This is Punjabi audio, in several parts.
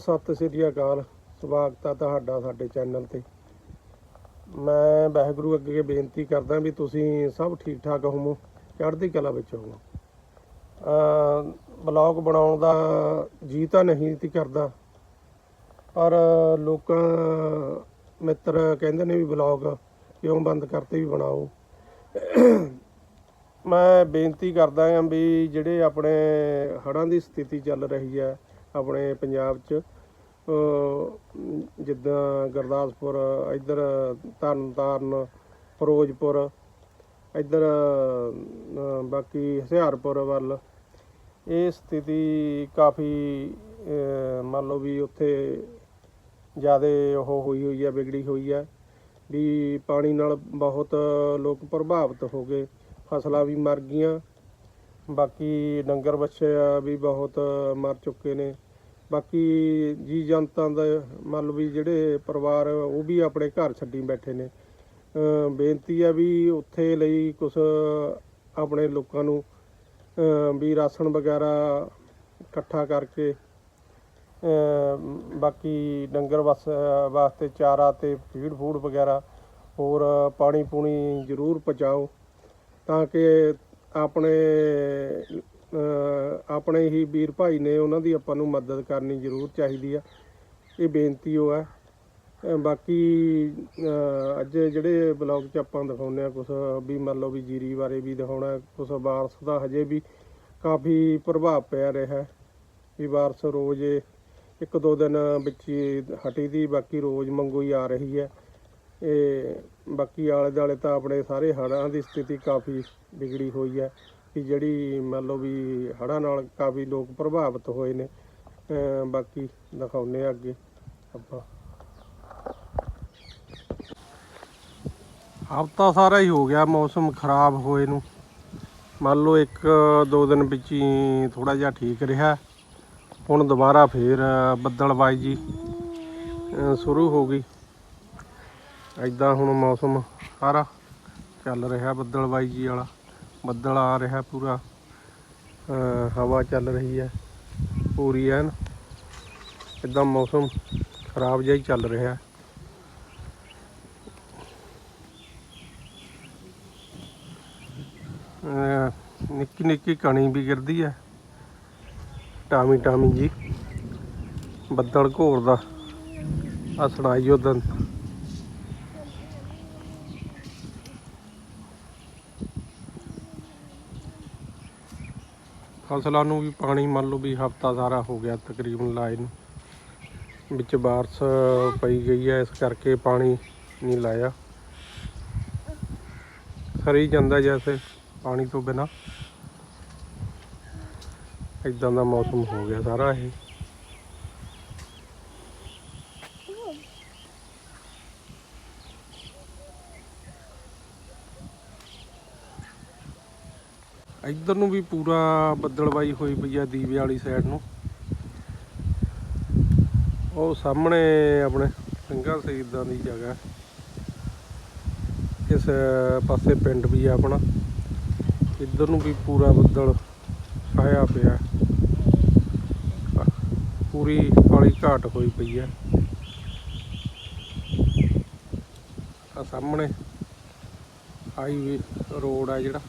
ਸਤਿ ਸ੍ਰੀ ਅਕਾਲ। ਸਵਾਗਤ ਹੈ ਤੁਹਾਡਾ ਸਾਡੇ ਚੈਨਲ ਤੇ। ਮੈਂ ਵਾਹਿਗੁਰੂ ਅੱਗੇ ਬੇਨਤੀ ਕਰਦਾ ਵੀ ਤੁਸੀਂ ਸਭ ਠੀਕ ਠਾਕ ਹੋਵੋ, ਚੜ੍ਹਦੀ ਕਲਾ ਵਿੱਚ ਹੋਵੋ। ਅ ਬਲੌਗ ਬਣਾਉਣ ਦਾ ਜੀ ਤਾਂ ਨਹੀਂ ਸੀ ਕਰਦਾ, ਪਰ ਲੋਕਾਂ ਮਿੱਤਰ ਕਹਿੰਦੇ ਨੇ ਵੀ ਬਲੌਗ ਕਿਉਂ ਬੰਦ ਕਰਤੇ ਵੀ ਬਣਾਓ। ਮੈਂ ਬੇਨਤੀ ਕਰਦਾ ਹਾਂ ਵੀ ਜਿਹੜੇ ਆਪਣੇ ਹੜ੍ਹਾਂ ਦੀ ਸਥਿਤੀ ਚੱਲ ਰਹੀ ਹੈ ਆਪਣੇ ਪੰਜਾਬ 'ਚ ਜਿੱਦਾਂ ਗੁਰਦਾਸਪੁਰ, ਇੱਧਰ ਤਰਨਤਾਰਨ, ਫਿਰੋਜ਼ਪੁਰ, ਇੱਧਰ ਬਾਕੀ ਹੁਸ਼ਿਆਰਪੁਰ ਵੱਲ, ਇਹ ਸਥਿਤੀ ਕਾਫੀ ਮੰਨ ਲਓ ਵੀ ਉੱਥੇ ਜ਼ਿਆਦਾ ਉਹ ਹੋਈ ਹੋਈ ਹੈ ਵਿਗੜੀ ਹੋਈ ਹੈ ਵੀ ਪਾਣੀ ਨਾਲ ਬਹੁਤ ਲੋਕ ਪ੍ਰਭਾਵਿਤ ਹੋ ਗਏ, ਫਸਲਾਂ ਵੀ ਮਰ ਗਈਆਂ ਬਾਕੀ ਡੰਗਰ ਬੱਚੇ ਵੀ ਬਹੁਤ ਮਰ ਚੁੱਕੇ ਨੇ। ਬਾਕੀ ਜੀ ਜਨਤਾ ਦਾ ਮੰਨ ਲਓ ਵੀ ਜਿਹੜੇ ਪਰਿਵਾਰ ਉਹ ਵੀ ਆਪਣੇ ਘਰ ਛੱਡੀ ਬੈਠੇ ਨੇ। ਬੇਨਤੀ ਆ ਵੀ ਉੱਥੇ ਲਈ ਕੁਝ ਆਪਣੇ ਲੋਕਾਂ ਨੂੰ ਵੀ ਰਾਸ਼ਨ ਵਗੈਰਾ ਇਕੱਠਾ ਕਰਕੇ ਬਾਕੀ ਡੰਗਰ ਵਸ, ਵਾਸਤੇ ਚਾਰਾ ਤੇ ਫੀਡ ਫੂਡ ਵਗੈਰਾ, ਹੋਰ ਪਾਣੀ ਪੂਣੀ ਜ਼ਰੂਰ ਪਹੁੰਚਾਓ। ਤਾਂ ਕਿ ਆਪਣੇ ਆਪਣੇ ਹੀ ਵੀਰ ਭਾਈ ਨੇ ਉਹਨਾਂ ਦੀ ਆਪਾਂ ਨੂੰ ਮਦਦ ਕਰਨੀ ਜ਼ਰੂਰ ਚਾਹੀਦੀ ਆ। ਇਹ ਬੇਨਤੀ ਉਹ ਹੈ ਬਾਕੀ ਅੱਜ ਜਿਹੜੇ ਬਲੌਗ 'ਚ ਆਪਾਂ ਦਿਖਾਉਂਦੇ ਆ ਕੁਝ ਵੀ ਮੰਨ ਲਓ ਵੀ ਜੀਰੀ ਬਾਰੇ ਵੀ ਦਿਖਾਉਣਾ ਕੁਝ ਬਾਰਸ ਦਾ ਹਜੇ ਵੀ ਕਾਫੀ ਪ੍ਰਭਾਵ ਪਿਆ ਰਿਹਾ ਵੀ ਬਾਰਸ ਰੋਜ਼ ਇੱਕ ਦੋ ਦਿਨ ਵਿੱਚ ਹੀ ਹਟੀ ਦੀ, ਬਾਕੀ ਰੋਜ਼ ਮੰਗੋ ਹੀ ਆ ਰਹੀ ਹੈ। ਇਹ ਬਾਕੀ ਆਲੇ ਦੁਆਲੇ ਤਾਂ ਆਪਣੇ ਸਾਰੇ ਹੜ੍ਹਾਂ ਦੀ ਸਥਿਤੀ ਕਾਫੀ ਵਿਗੜੀ ਹੋਈ ਹੈ ਕਿ ਜਿਹੜੀ ਮੰਨ ਲਓ ਵੀ ਹੜ੍ਹਾਂ ਨਾਲ ਕਾਫੀ ਲੋਕ ਪ੍ਰਭਾਵਿਤ ਹੋਏ ਨੇ। ਬਾਕੀ ਦਿਖਾਉਨੇ ਆ ਅੱਗੇ ਆਪਾਂ। ਹਫਤਾ ਸਾਰਾ ਹੀ ਹੋ ਗਿਆ, ਮੌਸਮ ਖਰਾਬ ਹੋਏ ਨੂੰ। ਮੰਨ ਲਓ ਇੱਕ, ਦੋ ਦਿਨ ਵਿੱਚ ਹੀ ਥੋੜਾ ਜਿਹਾ ਠੀਕ ਰਿਹਾ। ਹੁਣ ਦੁਬਾਰਾ ਫੇਰ ਬੱਦਲਬਾਈ ਜੀ ਸ਼ੁਰੂ ਹੋ ਗਈ। ਐਦਾਂ ਹੁਣ ਮੌਸਮ ਸਾਰਾ ਚੱਲ ਰਿਹਾ ਬੱਦਲਬਾਈ ਜੀ ਵਾਲਾ। ਬੱਦਲ ਆ ਰਿਹਾ ਪੂਰਾ। ਹਵਾ ਚੱਲ ਰਹੀ ਹੈ ਪੂਰੀ ਐਨ। ਇਦਾਂ ਮੌਸਮ ਖਰਾਬ ਜਿਹਾ ਹੀ ਚੱਲ ਰਿਹਾ। ਨਿੱਕੀ ਨਿੱਕੀ ਕਣੀ ਵੀ ਗਿਰਦੀ ਹੈ। ਟਾਮੀ ਟਾਮੀ ਜੀ। ਬੱਦਲ ਘੋਰਦਾ। ਆ ਸੁਣਾਈ ਉਦੋਂ ਫਸਲਾਂ ਨੂੰ ਵੀ ਪਾਣੀ ਮੰਨ ਲਓ ਵੀ ਹਫਤਾ ਸਾਰਾ ਹੋ ਗਿਆ ਤਕਰੀਬਨ ਲਾਏ ਨੂੰ। ਵਿੱਚ ਬਾਰਿਸ਼ ਪਈ ਗਈ ਹੈ, ਇਸ ਕਰਕੇ ਪਾਣੀ ਨਹੀਂ ਲਾਇਆ। ਸਰੀ ਜਾਂਦਾ ਜੈਸੇ ਪਾਣੀ ਤੋਂ ਬਿਨਾ। ਇਦਾਂ ਦਾ ਮੌਸਮ ਹੋ ਗਿਆ ਸਾਰਾ ਇਹ। ਇੱਧਰ ਨੂੰ ਵੀ ਪੂਰਾ ਬੱਦਲਬਾਈ ਹੋਈ ਪਈ ਆ ਦੀਵੇ ਵਾਲੀ ਸਾਈਡ ਨੂੰ। ਉਹ ਸਾਹਮਣੇ ਆਪਣੇ ਸਿੰਘਾਂ ਸ਼ਹੀਦਾਂ ਦੀ ਜਗ੍ਹਾ ਇਸ ਪਾਸੇ ਪਿੰਡ ਵੀ ਆ ਆਪਣਾ। ਇੱਧਰ ਨੂੰ ਵੀ ਪੂਰਾ ਬੱਦਲ ਛਾਇਆ ਪਿਆ ਪੂਰੀ ਕਾਲੀ ਘਾਟ ਹੋਈ ਪਈ ਹੈ। ਆ ਸਾਹਮਣੇ ਹਾਈਵੇ ਰੋਡ ਆ ਜਿਹੜਾ।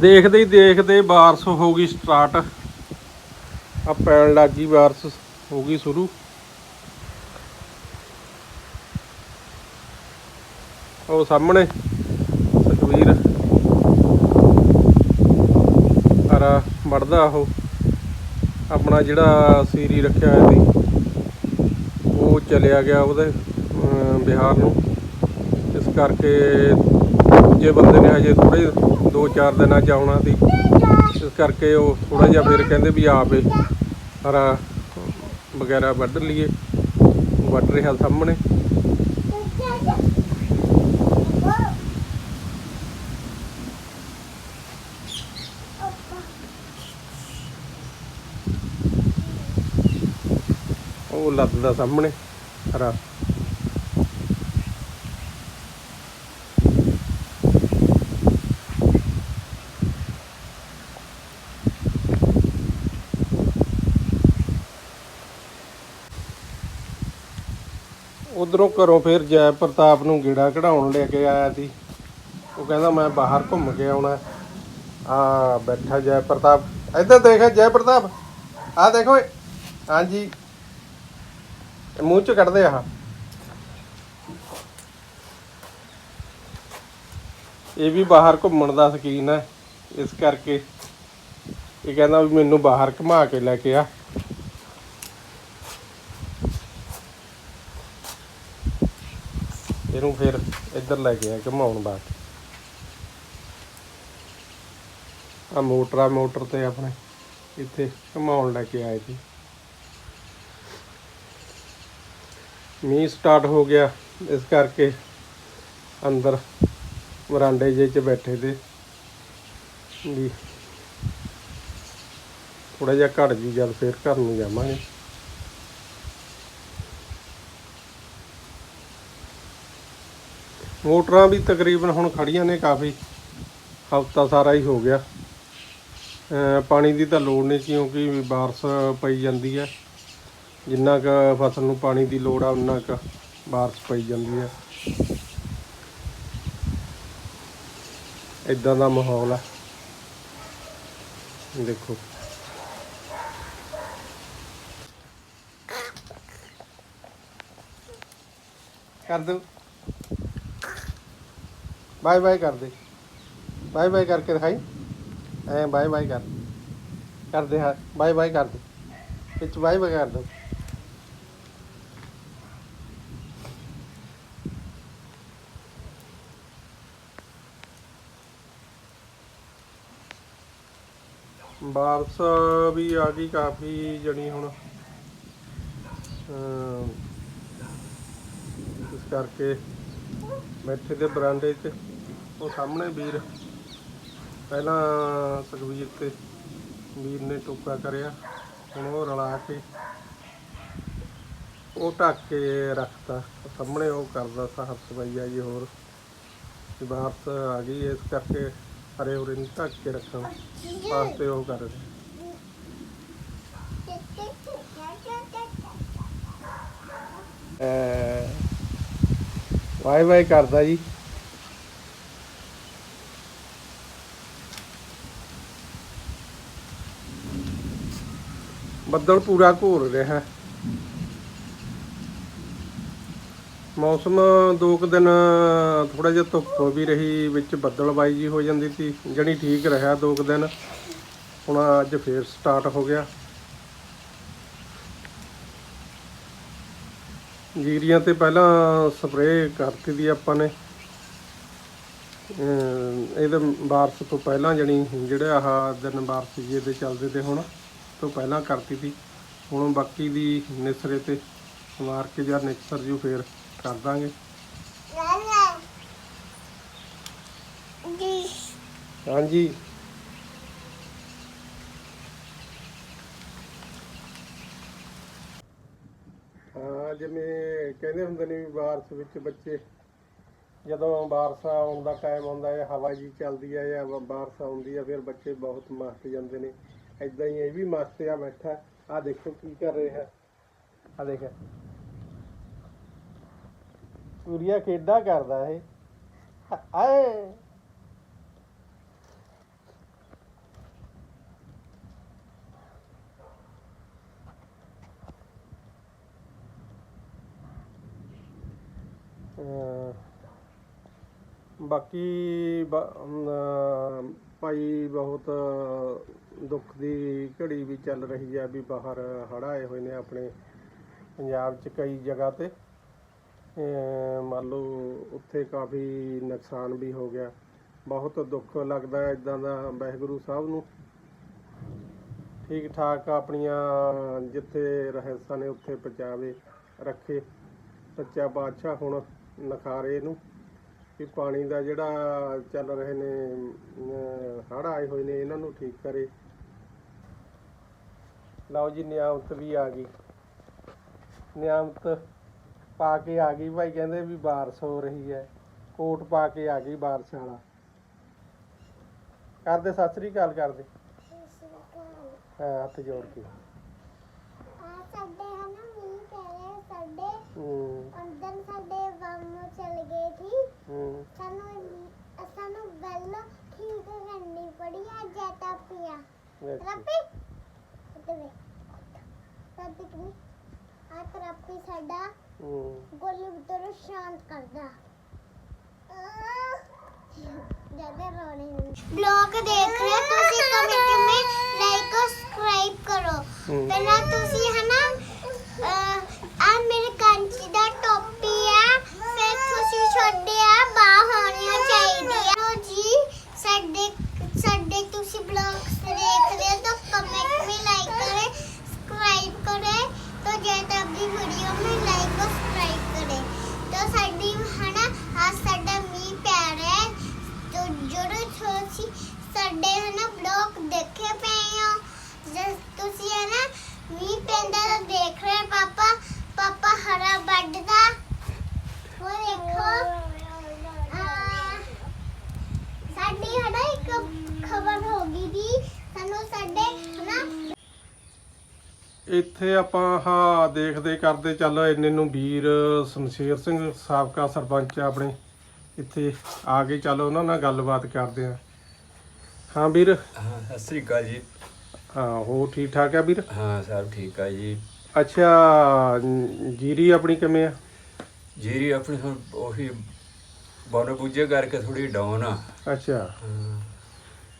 ਦੇਖਦੇ ਹੀ ਦੇਖਦੇ ਬਾਰਿਸ਼ ਹੋ ਗਈ ਸਟਾਰਟ ਆ ਪੈਣ ਲੱਗੀ ਬਾਰਿਸ਼ ਹੋ ਗਈ ਸ਼ੁਰੂ। ਉਹ ਸਾਹਮਣੇ ਤਸਵੀਰ। ਹਰਾ ਵੜਦਾ ਉਹ। ਆਪਣਾ ਜਿਹੜਾ ਸੀਰੀ ਰੱਖਿਆ ਹੋਇਆ ਸੀ ਉਹ ਚਲਿਆ ਗਿਆ ਉਹਦੇ ਅਮ, ਬਿਹਾਰ ਨੂੰ। ਇਸ ਕਰਕੇ ਦੂਜੇ ਬੰਦੇ ਨੇ ਹਜੇ ਥੋੜੇ 2-4 ਦਿਨਾਂ ਚ ਆਉਣਾ ਸੀ। ਇਸ ਕਰਕੇ ਉਹ ਥੋੜਾ ਜਿਹਾ ਫਿਰ ਕਹਿੰਦੇ ਵੀ ਆਪੇ ਹਰਾ ਵਗੈਰਾ ਵੱਢ ਲਈਏ। ਵੱਢ ਰਿਹਾ ਸਾਹਮਣੇ। ਉਹ ਲੱਤ ਦਾ ਸਾਹਮਣੇ। ਹਰਾ ਉਧਰੋਂ ਘਰੋਂ ਫਿਰ ਜੈ ਪ੍ਰਤਾਪ ਨੂੰ ਗੇੜਾ ਕਢਾਉਣ ਲੈ ਕੇ ਆਇਆ ਸੀ। ਉਹ ਕਹਿੰਦਾ, ਮੈਂ ਬਾਹਰ ਘੁੰਮ ਕੇ ਆਉਣਾ ਆ ਬੈਠਾ ਜੈ ਪ੍ਰਤਾਪ। ਇੱਧਰ ਦੇਖ, ਜੈ ਪ੍ਰਤਾਪ। ਆ ਦੇਖੋ ਹਾਂਜੀ। ਮੂੰਹ ਚ ਕੱਢਦੇ ਆ। ਇਹ ਵੀ ਬਾਹਰ ਘੁੰਮਣ ਦਾ ਸ਼ਕੀਨ ਹੈ। ਇਸ ਕਰਕੇ ਇਹ ਕਹਿੰਦਾ ਵੀ ਮੈਨੂੰ ਬਾਹਰ ਘੁਮਾ ਕੇ ਲੈ ਕੇ ਆ। ਇਹਨੂੰ ਫਿਰ ਇੱਧਰ ਲੈ ਕੇ ਆ ਘੁਮਾਉਣ ਬਾਅਦ। ਆ ਮੋਟਰ ਆ, ਮੋਟਰ ਤੇ ਆਪਣੇ ਇੱਥੇ ਘੁਮਾਉਣ ਲੈ ਕੇ ਆਏ ਸੀ। ਮੀਂਹ ਸਟਾਰਟ ਹੋ ਗਿਆ, ਇਸ ਕਰਕੇ ਅੰਦਰ ਵਰਾਂਡੇ ਜੇ ਚ ਬੈਠੇ ਤੇ ਵੀ ਥੋੜਾ ਜਿਹਾ ਘੜ ਜੀ ਜਦ ਫੇਰ ਘਰ ਨੂੰ ਜਾਵਾਂਗੇ। ਮੋਟਰਾਂ ਵੀ ਤਕਰੀਬਨ ਹੁਣ ਖੜੀਆਂ ਨੇ ਕਾਫੀ। ਹਫਤਾ ਸਾਰਾ ਹੀ ਹੋ ਗਿਆ। ਪਾਣੀ ਦੀ ਤਾਂ ਲੋੜ ਨਹੀਂ ਕਿਉਂਕਿ ਬਾਰਿਸ਼ ਪਈ ਜਾਂਦੀ ਹੈ। ਜਿੰਨਾ ਕੁ ਫਸਲ ਨੂੰ ਪਾਣੀ ਦੀ ਲੋੜ ਆ, ਉਨਾ ਕੁ ਬਾਰਿਸ਼ ਪਈ ਜਾਂਦੀ ਹੈ। ਇਦਾਂ ਦਾ ਮਾਹੌਲ ਹੈ। ਦੇਖੋ। ਕਰ ਦੋ ਬਾਏ ਬਾਏ ਕਰ ਦੇ। ਬਾਏ ਬਾਏ ਕਰਕੇ ਦਿਖਾਈ। ਐ ਬਾਏ ਬਾਏ ਕਰ। ਕਰ ਦੇ ਹਾਂ, ਬਾਏ ਬਾਏ ਕਰ ਦੇ। ਵਿੱਚ ਬਾਏ ਬਾਏ ਕਰ ਦੋ। ਵਾਪਸ ਵੀ ਆ ਗਈ ਕਾਫੀ ਜਣੀ ਹੁਣ। ਇਸ ਕਰਕੇ ਬੈਠੇ ਦੇ ਬਰਾਂਡੇ 'ਚ। ਉਹ ਸਾਹਮਣੇ ਵੀਰ, ਪਹਿਲਾਂ ਸੁਖਵੀਰ ਤੇ ਵੀਰ ਨੇ ਟੋਕਾ ਕਰਿਆ, ਹੁਣ ਉਹ ਰਲਾ ਕੇ ਉਹ ਢੱਕ ਕੇ ਰੱਖਤਾ। ਉਹ ਸਾਹਮਣੇ ਉਹ ਕਰਦਾ ਸਾਫ਼ ਸਫ਼ਾਈ ਆ ਜੀ ਹੋਰ। ਤੇ ਬਾਰਿਸ਼ ਆ ਗਈ, ਇਸ ਕਰਕੇ ਹਰੇ ਹੁਰੇ ਨੂੰ ਢੱਕ ਕੇ ਰੱਖਣ ਵਾਸਤੇ ਉਹ ਕਰ ਰਹੇ। ਐ ਕਰਦਾ ਜੀ। ਬੱਦਲ ਪੂਰਾ ਘੋਰ ਰਿਹਾ। ਮੌਸਮ ਦੋ ਕੁ ਦਿਨ ਥੋੜਾ ਜਿਹਾ ਧੁੱਪ ਵੀ ਰਹੀ, ਵਿੱਚ ਬੱਦਲਬਾਈ ਜੀ ਹੋ ਜਾਂਦੀ ਸੀ। ਜਣੀ ਠੀਕ ਰਿਹਾ ਦੋ ਕੁ ਦਿਨ। ਹੁਣ ਅੱਜ ਫੇਰ ਸਟਾਰਟ ਹੋ ਗਿਆ। ਜੀਰੀਆਂ ਤੇ ਪਹਿਲਾਂ ਸਪਰੇਅ ਕਰਤੀ ਦੀ ਆਪਾਂ ਨੇ। ਇਹਦੇ ਬਾਰਸ਼ ਤੋਂ ਪਹਿਲਾਂ ਜਣੀ ਜਿਹੜੇ ਆਹ ਦਿਨ ਬਾਰਸ਼ ਜੀ ਇਹਦੇ ਚੱਲਦੇ ਤੇ ਹੁਣ। ਤੋਂ ਪਹਿਲਾਂ ਕਰਤੀ ਸੀ। ਹੁਣ ਬਾਕੀ ਦੀ ਨਿਸਰੇ ਤੇ ਮਾਰ ਕੇ ਜਾਂ ਨਿਕਸਰ ਜੂ ਫੇਰ ਕਰ ਦਾਂਗੇ। ਹਾਂਜੀ। ਹਾਂ, ਜਿਵੇਂ ਕਹਿੰਦੇ ਹੁੰਦੇ ਨੇ ਵੀ ਬਾਰਿਸ਼ ਵਿੱਚ ਬੱਚੇ, ਜਦੋਂ ਬਾਰਿਸ਼ ਆਉਣ ਦਾ ਟਾਈਮ ਹੁੰਦਾ ਹੈ, ਹਵਾ ਜੀ ਚੱਲਦੀ ਹੈ ਜਾਂ ਬਾਰਿਸ਼ ਆਉਂਦੀ ਹੈ, ਫਿਰ ਬੱਚੇ ਬਹੁਤ ਮਸਤ ਜਾਂਦੇ ਨੇ। ਐਦਾਂ ਹੀ ਇਹ ਵੀ ਮਸਤ ਆ, ਬੈਠਾ। ਆ ਦੇਖੋ ਕੀ ਕਰ ਰਿਹਾ। ਆ ਦੇਖ। ਸੂਰੀਆ ਖੇਡਾ ਕਰਦਾ ਇਹ? ਆਏ। ਅਹ ਬਾਕੀ ਬ- ਭਾਈ ਬਹੁਤ ਦੁੱਖ ਦੀ ਘੜੀ ਵੀ ਚੱਲ ਰਹੀ ਹੈ ਵੀ ਬਾਹਰ ਹੜ੍ਹ ਆਏ ਹੋਏ ਨੇ ਆਪਣੇ ਪੰਜਾਬ 'ਚ ਕਈ ਜਗ੍ਹਾ ਤੇ। ਮੰਨ ਲਓ ਉੱਥੇ ਕਾਫੀ ਨੁਕਸਾਨ ਵੀ ਹੋ ਗਿਆ। ਬਹੁਤ ਦੁੱਖ ਲੱਗਦਾ ਹੈ ਇਦਾਂ ਦਾ ਵਾਹਿਗੁਰੂ ਸਾਹਿਬ ਨੂੰ। ਠੀਕ ਠਾਕ ਆਪਣੀਆਂ ਜਿੱਥੇ ਰਹਿਸਾਂ ਨੇ ਉੱਥੇ ਪਹੁੰਚਾਵੇ ਰੱਖੇ। ਸੱਚਾ ਬਾਦਸ਼ਾਹ ਹੁਣ ਨਖਾਰੇ ਨੂੰ। ਵੀ ਪਾਣੀ ਦਾ ਜਿਹੜਾ ਚੱਲ ਰਹੇ ਨੇ ਹੜ ਆਏ ਹੋਏ ਨੇ, ਇਹਨਾਂ ਨੂੰ ਠੀਕ ਕਰੇ। ਲਓ ਜੀ, ਨਿਆਮਤ ਵੀ ਆ ਗਈ। ਨਿਆਮਤ ਪਾ ਕੇ ਆ ਗਈ। ਭਾਈ ਕਹਿੰਦੇ ਵੀ ਬਾਰਿਸ਼ ਹੋ ਰਹੀ ਹੈ। ਕੋਟ ਪਾ ਕੇ ਆ ਗਈ ਬਾਰਿਸ਼ ਵਾਲਾ। ਕਰਦੇ, ਸਤਿ ਸ੍ਰੀ ਅਕਾਲ ਕਰਦੇ। ਹਾਂ, ਹੱਥ ਜੋੜ ਕੇ। ਸਾਡੇ ਹਨ, ਮੀਂਹ ਪੈ ਰਿਹਾ, ਸਾਡੇ ਹੂੰ। ਅੰਦਰ ਸਾਡੇ ਬੰਮ ਚਲ ਗਏ ਸੀ ਹੂੰ। ਸਾਨੂੰ ਸਾਨੂੰ ਗੱਲ ਠੀਕ ਕਰਨੀ ਪੜੀ ਆ ਜੈਤਾ ਪਿਆ। ਰੱਪੀ ਤੇ ਸਾਡੇ ਕਿ ਆ ਤਰਪੀ ਸਾਡਾ ਹੂੰ। ਗੋਲੀ ਬਤਰ ਸ਼ਾਂਤ ਕਰਦਾ। ਜ਼ਿਆਦਾ ਰੋਣੇ ਬਲੌਗ ਦੇਖ ਰਹੇ ਤੁਸੀਂ ਕਮੈਂਟ ਵਿੱਚ ਲਾਈਕ ਸਬਸਕ੍ਰਾਈਬ ਕਰੋ। ਪਹਿਲਾਂ ਤੁਸੀਂ ਹਨਾ ਸਾਡੇ ਹੈ ਬਲੌਗ ਦੇਖੇ ਪਏ ਹੋ। ਜਦ ਤੁਸੀਂ ਹੈ ਨਾ ਪੈਂਦਾ ਤਾਂ ਦੇਖ ਰਹੇ ਪਾਪਾ। ਪਾਪਾ ਹਰਾ ਵੱਢਦਾ ਉਹ ਦੇਖੋ। ਆਹ, ਸਾਡੀ ਹੈ ਇੱਕ ਖਬਰ ਹੋ ਗਈ ਦੀ ਸਾਨੂੰ ਸਾਡੇ ਹੈ ਇੱਥੇ ਆਪਾਂ ਹਾਂ ਦੇਖਦੇ ਕਰਦੇ ਚੱਲ ਇੰਨੇ ਨੂੰ ਵੀਰ ਸ਼ਮਸ਼ੇਰ ਸਿੰਘ ਸਾਬਕਾ ਸਰਪੰਚ ਆ ਆਪਣੇ। ਇੱਥੇ ਆ ਕੇ ਚੱਲ ਉਹਨਾਂ ਨਾਲ ਗੱਲਬਾਤ ਕਰਦੇ ਆ। ਹਾਂ ਵੀਰ। ਹਾਂ ਸਤਿ ਸ੍ਰੀ ਅਕਾਲ ਜੀ। ਹਾਂ ਹੋ ਠੀਕ ਠਾਕ ਆ ਵੀਰ? ਹਾਂ ਸਭ ਠੀਕ ਆ ਜੀ। ਅੱਛਾ ਜੀਰੀ ਆਪਣੀ ਕਿਵੇਂ ਆ? ਜੀਰੀ ਆਪਣੀ ਹੁਣ ਉਹੀ ਬੋਨ ਬੁੱਝੇ ਕਰਕੇ ਥੋੜੀ ਡਾਊਨ ਆ। ਅੱਛਾ। ਹਾਂ।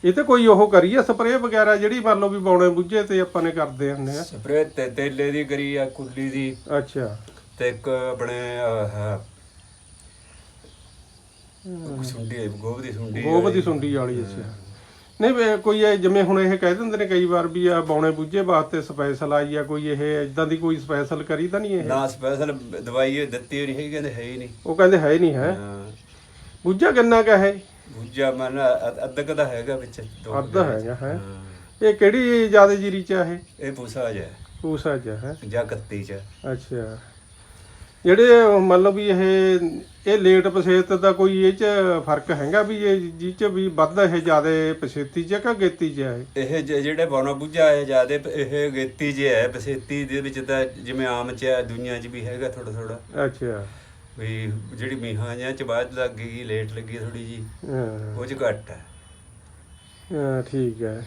ਇਹ ਤੇ ਕੋਈ ਉਹ ਕਰੀਏ ਸਪਰੇਅ ਵਗੈਰਾ ਜਿਹੜੀ ਮੰਨ ਲਓ ਵੀ ਬੌਣੇ ਬੁੱਝੇ ਤੇ ਆਪਾਂ ਨੇ ਕਰਦੇ ਹੁੰਦੇ ਆ। ਸਪਰੇਅ ਤੇ ਤੇਲੇ ਦੀ ਕਰੀ ਆ ਕੁੱਲੀ ਦੀ। ਅੱਛਾ। ਤੇ ਇੱਕ ਆਪਣੇ ਆਹ, ਸੁੰਡੀ ਗੋਬ ਦੀ ਸੁੰਡੀ ਗੋਬ ਦੀ ਸੁੰਡੀ ਵਾਲੀ ਅੱਛਾ। ਨਹੀਂ ਵੀ ਕੋਈ ਇਹ ਜਿਵੇਂ ਹੁਣ ਇਹ ਕਹਿ ਦਿੰਦੇ ਨੇ ਕਈ ਵਾਰ ਵੀ ਆ ਬੌਣੇ ਬੁੱਝੇ ਵਾਸਤੇ ਸਪੈਸ਼ਲ ਆਈ ਆ ਕੋਈ ਇਹ ਇਦਾਂ ਦੀ ਕੋਈ ਸਪੈਸ਼ਲ ਕਰੀ ਤਾਂ ਨਹੀਂ ਇਹ? ਨਾ ਸਪੈਸ਼ਲ ਦਵਾਈ ਇਹ ਦਿੱਤੀ ਨਹੀਂ ਹੈਗੀ ਕਹਿੰਦੇ ਹੈ ਹੀ ਨਹੀਂ। ਉਹ ਕਹਿੰਦੇ ਹੈ ਨਹੀਂ ਹੈ? ਹਾਂ। ਬੁੱਝਾ ਕਿੰਨਾ ਕਾ ਹੈ ਬੁੱਝਾ ਮਨ ਅੱਧਾ ਕਦਾ ਹੈਗਾ ਵਿੱਚ ਦੋ ਅੱਧਾ ਹੈਗਾ, ਹੈਂ। ਇਹ ਕਿਹੜੀ ਜ਼ਿਆਦਾ ਜੀਰੀ ਚ ਆ ਇਹ? ਇਹ ਪੂਸਾ ਜਾ ਪੂਸਾ ਚ ਹੈ? ਜਾਂ ਕੱਤੀ ਚ। ਅੱਛਾ। ਜਿਹੜੇ ਮੰਨ ਲਓ ਵੀ ਇਹ ਇਹ ਲੇਟ ਪਛੇਤ ਦਾ ਕੋਈ ਇਹ ਚ ਫ਼ਰਕ ਹੈਗਾ ਵੀ ਇਹ ਜੀ ਚ ਵੀ ਵੱਧ ਇਹ ਜ਼ਿਆਦਾ ਪਛੇਤੀ ਚ ਕਿ ਗੇਤੀ ਚ ਹੈ ਇਹ? ਜ- ਜਿਹੜੇ ਬੋਨਾ ਬੁੱਝਾ ਹੈ ਜਿਆਦੇ ਇਹ ਗੇਤੀ ਜੇ ਹੈ ਬਸੇਤੀ ਦੇ ਵਿੱਚ ਤਾਂ ਜਿਵੇਂ ਆਮ ਚ ਹੈ ਦੁਨੀਆ 'ਚ ਵੀ ਹੈਗਾ ਥੋੜਾ ਥੋੜਾ ਅੱਛਾ। ਵੀ ਜਿਹੜੀ ਮੀਹਾਂ ਜਾਂ ਚ ਬਾਅਦ ਲੱਗੇਗੀ ਲੇਟ ਲੱਗੀ ਥੋੜੀ ਜੀ ਹਾਂ। ਉਹ ਚ ਘੱਟ ਹੈ। ਹਾਂ, ਠੀਕ ਹੈ।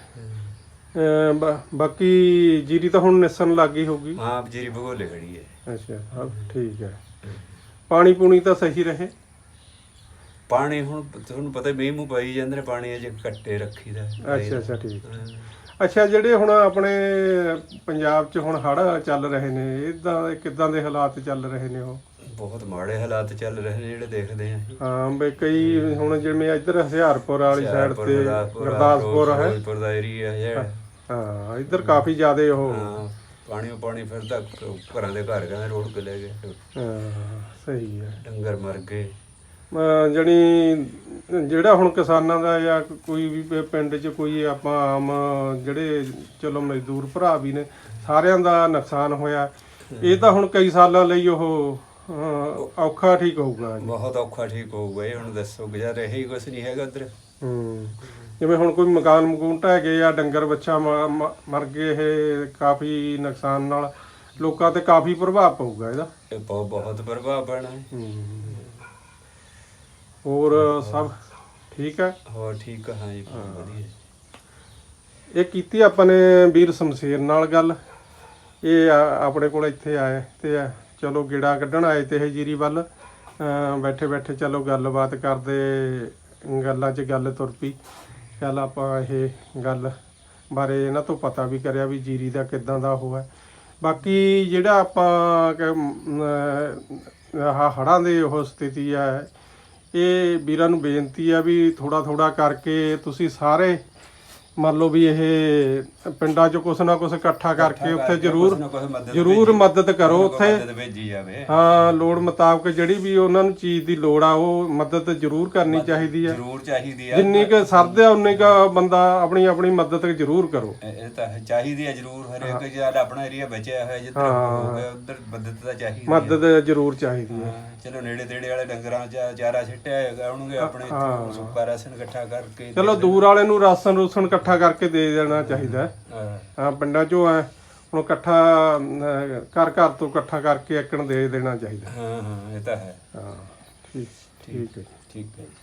ਅਮ ਬਾ- ਬਾਕੀ ਜੀਰੀ ਤਾਂ ਹੁਣ ਨਿਸਣ ਲੱਗ ਗਈ ਹੋਊਗੀ? ਹਾਂ ਜਿਹੜੀ ਭਗੋਲੇ ਖੜੀ ਹੈ। ਅੱਛਾ ਹਾਂ ਠੀਕ ਹੈ। ਪਾਣੀ ਪੂਣੀ ਤਾਂ ਸਹੀ ਰਹੇ? ਪਾਣੀ ਹੁਣ ਤੁਹਾਨੂੰ ਪਤਾ ਮੀਂਹ ਮੂੰਹ ਪਈ ਜਾਂਦੇ ਨੇ ਪਾਣੀ ਅਜੇ ਕੱਟੇ ਰੱਖੀਦਾ ਅੱਛਾ ਅੱਛਾ ਠੀਕ। ਅੱਛਾ ਜਿਹੜੇ ਹੁਣ ਆਪਣੇ ਪੰਜਾਬ 'ਚ ਹੁਣ ਹੜ੍ਹ ਚੱਲ ਰਹੇ ਨੇ ਇਦਾਂ ਕਿਦਾਂ ਦੇ ਹਾਲਾਤ ਚੱਲ ਰਹੇ ਨੇ ਉਹ? ਬਹੁਤ ਮਾੜੇ ਹਾਲਾਤ ਚੱਲ ਰਹੇ ਨੇ ਜਿਹੜੇ ਦੇਖਦੇ ਆ। ਹਾਂ ਬਈ ਕਈ ਹੁਣ ਜਿਵੇਂ ਇੱਧਰ ਹਸਿਆਰਪੁਰ ਵਾਲੀ ਸਾਈਡ ਤੇ ਗੁਰਦਾਸਪੁਰ, ਹੈ। ਦਾ ਏਰੀਆ ਹੈ ਹਾਂ ਇੱਧਰ ਕਾਫੀ ਜ਼ਿਆਦੇ ਉਹ ਪਾਣੀ ਪਾਣੀ ਫਿਰਦਾ ਘਰਾਂ ਦੇ ਘਰ ਕਹਿੰਦੇ ਰੋਡ ਕੇ ਲੈ ਗਏ। ਹਾਂ ਸਹੀ ਹੈ। ਡੰਗਰ ਮਰ ਗਏ। ਜਣੀ ਜਿਹੜਾ ਹੁਣ ਕਿਸਾਨਾਂ ਦਾ ਜਾਂ ਕੋਈ ਵੀ ਪਿੰਡ 'ਚ ਕੋਈ ਆਪਾਂ ਆਮ ਜਿਹੜੇ ਚਲੋ ਮਜ਼ਦੂਰ ਭਰਾ ਵੀ ਨੇ ਸਾਰਿਆਂ ਦਾ ਨੁਕਸਾਨ ਹੋਇਆ। ਇਹ ਤਾਂ ਹੁਣ ਕਈ ਸਾਲਾਂ ਲਈ ਉਹ ਔਖਾ ਠੀਕ ਹੋਊਗਾ ਬਹੁਤ ਔਖਾ ਠੀਕ ਹੋਊਗਾ ਇਹ ਹੁਣ ਦੱਸੋ ਗੁਜ਼ਾਰੇ ਹੀ ਕੁਛ ਨਹੀਂ ਹੈਗਾ ਉਧਰ। ਹੂੰ। ਜਿਵੇਂ ਹੁਣ ਕੋਈ ਮਕਾਨ ਮਕੂਨ ਢਹਿ ਗਏ ਆ ਡੰਗਰ ਬੱਚਾ ਮਰ ਗਏ ਇਹ ਕਾਫੀ ਨੁਕਸਾਨ ਨਾਲ ਲੋਕਾਂ ਤੇ ਕਾਫੀ ਪ੍ਰਭਾਵ ਪਊਗਾ ਇਹਦਾ। ਇਹ ਬਹੁਤ ਬਹੁਤ ਪ੍ਰਭਾਵ ਪੈਣਾ ਹੈ। ਹੂੰ ਹੋਰ ਸਭ ਠੀਕ ਹੈ? ਹੋਰ ਠੀਕ ਆ, ਹਾਂ ਜੀ ਬਹੁਤ ਵਧੀਆ। ਇਹ ਕੀਤੀ ਆਪਾਂ ਨੇ ਵੀਰ ਸ਼ਮਸ਼ੇਰ ਨਾਲ ਗੱਲ। ਇਹ ਆਪਣੇ ਕੋਲ ਇੱਥੇ ਆਏ ਤੇ ਚਲੋ ਗੇੜਾ ਕੱਢਣ ਆਏ ਤੇ ਇਹ ਜੀਰੀ ਵੱਲ। ਬੈਠੇ ਬੈਠੇ ਚਲੋ ਗੱਲਬਾਤ ਕਰਦੇ ਗੱਲਾਂ 'ਚ ਗੱਲ ਤੁਰ ਪਈ। ਚੱਲ ਆਪਾਂ ਇਹ ਗੱਲ ਬਾਰੇ ਇਹਨਾਂ ਤੋਂ ਪਤਾ ਵੀ ਕਰਿਆ ਵੀ ਜੀਰੀ ਦਾ ਕਿਦਾਂ ਦਾ ਉਹ ਹੈ। ਬਾਕੀ ਜਿਹੜਾ ਆਪਾਂ ਕਿ, ਅਮ, ਆਹ ਹੜਾਂ ਦੇ ਉਹ ਸਥਿਤੀ ਹੈ ਇਹ ਵੀਰਾਂ ਨੂੰ ਬੇਨਤੀ ਆ ਵੀ ਥੋੜਾ ਥੋੜਾ ਕਰਕੇ ਤੁਸੀਂ ਸਾਰੇ ਮੰਨ ਲਓ ਵੀ ਇਹ ਪਿੰਡਾਂ 'ਚ ਕੁਛ ਨਾ ਕੁਛ ਇਕੱਠਾ ਕਰਕੇ ਉੱਥੇ ਜ਼ਰੂਰ ਜ਼ਰੂਰ ਮਦਦ ਕਰੋ ਉੱਥੇ। ਮਦਦ ਭੇਜੀ ਜਾਵੇ। ਹਾਂ ਲੋੜ ਮੁਤਾਬਕ ਜਿਹੜੀ ਵੀ ਉਹਨਾਂ ਨੂੰ ਚੀਜ਼ ਦੀ ਲੋੜ ਆ ਉਹ ਮਦਦ ਜ਼ਰੂਰ ਕਰਨੀ ਚਾਹੀਦੀ ਆ। ਜ਼ਰੂਰ ਚਾਹੀਦੀ ਆ। ਜਿੰਨੀ ਕੁ ਸਰਦਾ ਉਨੀ ਕੁ ਬੰਦਾ ਆਪਣੀ ਆਪਣੀ ਮਦਦ ਜ਼ਰੂਰ ਕਰੋ। ਇਹ ਇਹ ਤਾਂ ਹੈ, ਚਾਹੀਦੀ ਹੈ ਜ਼ਰੂਰ। ਹਰੇਕ ਜਿਹੜਾ ਆਪਣਾ ਏਰੀਆ ਬਚਿਆ ਹੋਇਆ ਜਿੱਧਰ ਹੋ। ਗਿਆ ਉਧਰ ਮਦਦ ਤਾਂ ਚਾਹੀਦੀ ਹੈ ਮਦਦ ਜ਼ਰੂਰ ਚਾਹੀਦੀ ਹਾਂ, ਚਲੋ ਨੇੜੇ ਤੇੜੇ ਵਾਲੇ ਡੰਗਰਾਂ ਚ ਚਾਰਾ ਸਿੱਟਿਆ ਹੈਗਾ ਉਹਨੂੰ ਆਪਣੇ ਸੁੱਕਾ ਰਾਸ਼ਨ ਇਕੱਠਾ ਕਰਕੇ ਚਲੋ ਦੂਰ ਵਾਲੇ ਨੂੰ ਰਾਸ਼ਨ ਰੂਸ਼ਨ ਇਕੱਠਾ ਕਰਕੇ ਦੇ ਦੇਣਾ ਚਾਹੀਦਾ ਹੈ। ਪਿੰਡਾਂ 'ਚੋਂ ਆ ਹੁਣ ਇਕੱਠਾ ਘਰ ਘਰ ਤੋਂ ਇਕੱਠਾ ਕਰਕੇ ਇੱਕਣ ਦੇ ਦੇਣਾ ਚਾਹੀਦਾ ਹਾਂ ਹਾਂ ਇਹ ਤਾਂ ਹੈ ਹਾਂ ਠੀਕ ਠੀਕ ਹੈ ਠੀਕ ਹੈ ਜੀ।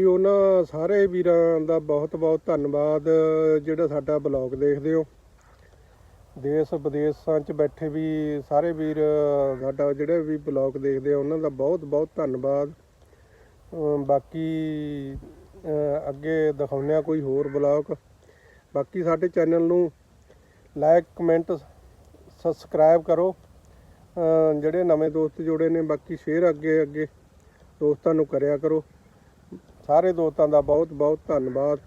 ਹਾਂਜੀ ਉਹਨਾਂ ਸਾਰੇ ਵੀਰਾਂ ਦਾ ਬਹੁਤ ਬਹੁਤ ਧੰਨਵਾਦ, ਜਿਹੜਾ ਸਾਡਾ ਬਲੌਗ ਦੇਖਦੇ ਹੋ। ਦੇਸ਼ ਵਿਦੇਸ਼ਾਂ 'ਚ ਬੈਠੇ ਵੀ ਸਾਰੇ ਵੀਰ, ਸਾਡਾ ਜਿਹੜੇ ਵੀ ਬਲੌਗ ਦੇਖਦੇ ਆ, ਉਹਨਾਂ ਦਾ ਬਹੁਤ ਬਹੁਤ ਧੰਨਵਾਦ। ਬਾਕੀ ਅੱਗੇ ਦਿਖਾਉਂਦੇ ਆ ਕੋਈ ਹੋਰ ਬਲੌਗ। ਬਾਕੀ ਸਾਡੇ ਚੈਨਲ ਨੂੰ ਲਾਈਕ ਕਮੈਂਟ, ਸਬਸਕ੍ਰਾਈਬ ਕਰੋ। ਜਿਹੜੇ ਨਵੇਂ ਦੋਸਤ ਜੁੜੇ ਨੇ, ਬਾਕੀ ਸ਼ੇਅਰ ਅੱਗੇ ਅੱਗੇ ਦੋਸਤਾਂ ਨੂੰ ਕਰਿਆ ਕਰੋ। ਸਾਰੇ ਦੋਸਤਾਂ ਦਾ ਬਹੁਤ ਬਹੁਤ ਧੰਨਵਾਦ।